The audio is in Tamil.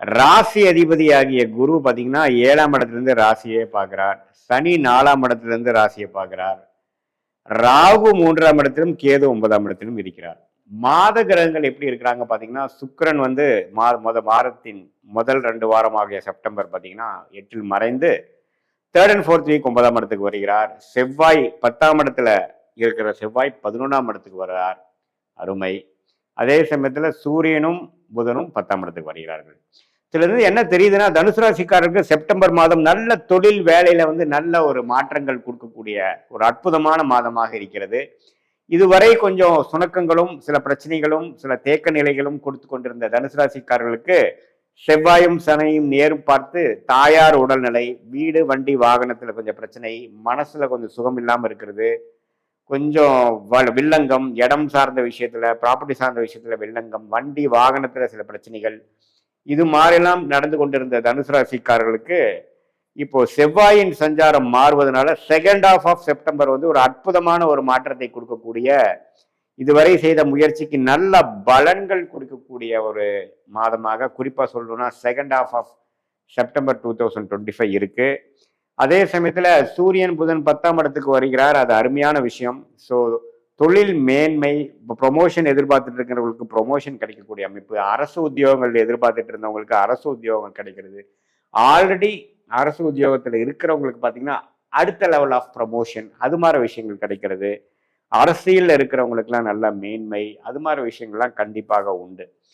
ராசி அதிபதியாகிய குரு பார்த்தீங்கன்னா ஏழாம் இடத்துலேருந்து ராசியை பார்க்கிறார். சனி நாலாம் இடத்துலேருந்து ராசியை பார்க்கிறார். ராகு மூன்றாம் இடத்திலும் கேது ஒன்பதாம் இடத்திலும் இருக்கிறார். மாத கிரகங்கள் எப்படி இருக்கிறாங்க பார்த்தீங்கன்னா சுக்கிரன் வந்து மா முத வாரத்தின் முதல் ரெண்டு வாரம் ஆகிய செப்டம்பர் பார்த்தீங்கன்னா எட்டில் மறைந்து தேர்ட் அண்ட் ஃபோர்த் வீக் ஒன்பதாம் இடத்துக்கு வருகிறார். செவ்வாய் பத்தாம் இடத்துல இருக்கிற செவ்வாய் பதினொன்றாம் இடத்துக்கு வருகிறார் அருமை. அதே சமயத்தில் சூரியனும் புதனும் பத்தாம் இடத்துக்கு வருகிறார்கள். இதுல என்ன தெரியுதுன்னா தனுசு ராசிக்காரருக்கு செப்டம்பர் மாதம் நல்ல தொழில் வேலையில வந்து நல்ல ஒரு மாற்றங்கள் கொடுக்கக்கூடிய ஒரு அற்புதமான மாதமாக இருக்கிறது. இதுவரை கொஞ்சம் சுணக்கங்களும் சில பிரச்சனைகளும் சில தேக்க நிலைகளும் கொடுத்து கொண்டிருந்த தனுசு ராசிக்காரர்களுக்கு செவ்வாயும் சனையும் நேரும் பார்த்து தாயார் உடல்நிலை வீடு வண்டி வாகனத்துல கொஞ்சம் பிரச்சனை மனசுல கொஞ்சம் சுகம் இல்லாமல் இருக்கிறது. கொஞ்சம் வ- வில்லங்கம் இடம் சார்ந்த விஷயத்துல ப்ராப்பர்ட்டி சார்ந்த விஷயத்துல வில்லங்கம் வண்டி வாகனத்துல சில பிரச்சனைகள். இது மாதிரிலாம் நடந்து கொண்டிருந்த தனுசு ராசிக்காரர்களுக்கு இப்போ செவ்வாயின் சஞ்சாரம் மாறுவதனால செகண்ட் ஆஃப் ஆஃப் செப்டம்பர் வந்து ஒரு அற்புதமான ஒரு மாற்றத்தை கொடுக்கக்கூடிய இதுவரை செய்த முயற்சிக்கு நல்ல பலன்கள் கொடுக்கக்கூடிய ஒரு மாதமாக குறிப்பாக சொல்லணும்னா second of of September two thousand twenty five இருக்கு. அதே சமயத்தில் சூரியன் புதன் பத்தாம் இடத்துக்கு வருகிறார். அது அருமையான விஷயம். ஸோ தொழில் மேன்மை ப்ரொமோஷன் எதிர்பார்த்துட்டு இருக்கிறவங்களுக்கு ப்ரொமோஷன் கிடைக்கக்கூடிய அமைப்பு அரசு உத்தியோகங்கள் எதிர்பார்த்துட்டு இருந்தவங்களுக்கு அரசு உத்தியோகம் கிடைக்கிறது. ஆல்ரெடி அரசு உத்தியோகத்தில் இருக்கிறவங்களுக்கு பார்த்தீங்கன்னா அடுத்த லெவல் ஆஃப் ப்ரமோஷன் அது மாதிரி விஷயங்கள் கிடைக்கிறது. அரசியலில் இருக்கிறவங்களுக்குலாம் நல்ல மேன்மை அது மாதிரி விஷயங்கள்லாம் கண்டிப்பாக உண்டு.